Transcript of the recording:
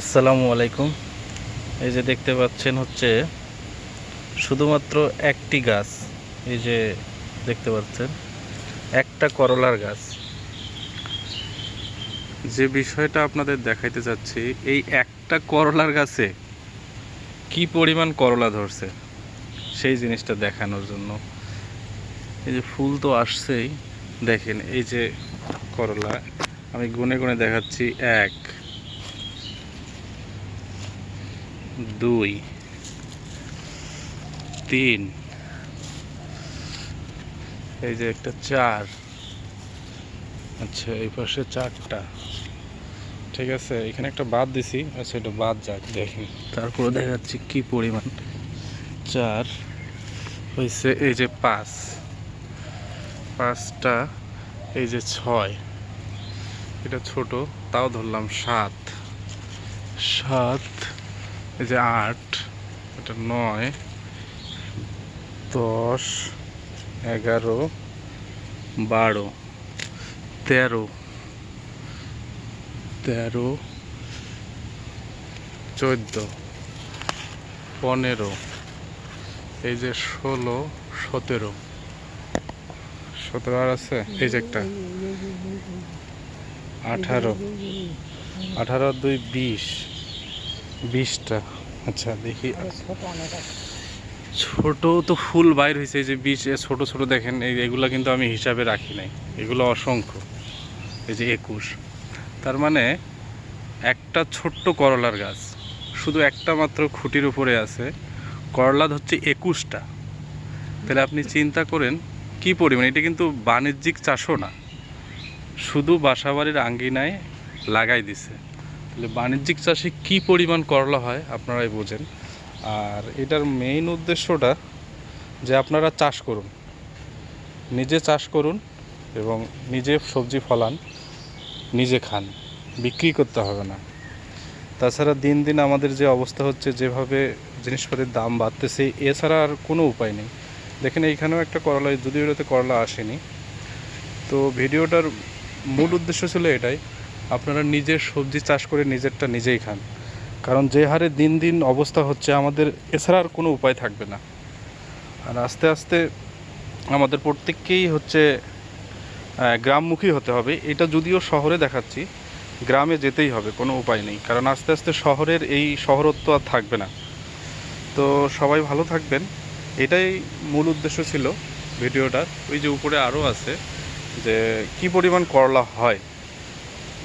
আসসালামু আলাইকুম। এই যে দেখতে পাচ্ছেন হচ্ছে শুধুমাত্র একটি গাছ। এই যে দেখতে পাচ্ছেন, একটা করলার গাছ। যে বিষয়টা আপনাদের দেখাইতে চাচ্ছি, এই একটা করলার গাছে কি পরিমাণ করলা ধরছে, সেই জিনিসটা দেখানোর জন্য। এই যে ফুল তো আসছেই, দেখেন এই যে করলা, আমি গুনে গুনে দেখাচ্ছি, এক। দুই, তিন, এই যে একটা চার আচ্ছা এই পাশে চারটা, ঠিক আছে, এখানে একটা বাদ দিছি আচ্ছা এটা বাদ যাক, দেখি। তারপরে দেখাচ্ছি কি পরিমাণ। চার হয়েছে এই যে পাঁচ, পাঁচটা, এই যে ছয়, এটা ছোট, তাও ধরলাম সাত সাত এই যে আট, এটা নয়, দশ, এগারো, বারো, তেরো তেরো, চোদ্দ, পনেরো, এই যে ষোলো, সতেরো। সতেরো আর আছে? এই যে একটা। আঠারো। আঠারো দুই, বিশ। বিশটা। আচ্ছা দেখি। ছোট তো ফুল বাইর হয়েছে এই যে এ ছোট ছোট দেখেন এই এগুলো কিন্তু আমি হিসাবে রাখি নাই। এগুলো অসংখ্য এই যে একুশ। তার মানে একটা ছোট্ট করলার গাছ শুধু একটা মাত্র খুঁটির উপরে আছে করলা হচ্ছে একুশটা। তাহলে আপনি চিন্তা করেন কি পরিমাণ? এটা কিন্তু বাণিজ্যিক চাষও না। শুধু বাসাবাড়ির আঙ্গিনায় লাগাই দিছে। তাহলে বাণিজ্যিক চাষে কি পরিমাণ করলা হয়, আপনারাই বোঝেন। আর এটার মেইন উদ্দেশ্যটা যে আপনারা চাষ করুন। নিজে চাষ করুন এবং নিজে সবজি ফলান, নিজে খান, বিক্রি করতে হবে না। তাছাড়া দিন দিন আমাদের যে অবস্থা হচ্ছে, যেভাবে জিনিসপত্রের দাম বাড়তেছে, এছাড়া আর কোনো উপায় নেই। দেখেন এইখানেও একটা করলা যদিও এটাতে করলা আসেনি, তো ভিডিওটার মূল উদ্দেশ্য ছিল এটাই আপনারা নিজের সবজি চাষ করে নিজেরটা নিজেই খান। কারণ যে হারে দিন দিন অবস্থা হচ্ছে, আমাদের এছাড়া আর কোনো উপায় থাকবে না। আর আস্তে আস্তে আমাদের প্রত্যেককেই হচ্ছে গ্রামমুখী হতে হবে। এটা যদিও শহরে দেখাচ্ছি, গ্রামে যেতেই হবে, কোনো উপায় নেই। কারণ আস্তে আস্তে শহরের এই শহরত্ব আর থাকবে না। তো সবাই ভালো থাকবেন। এটাই মূল উদ্দেশ্য ছিল ভিডিওটার। ওই যে উপরে আরও আছে যে, কি পরিমাণ করলা হয়?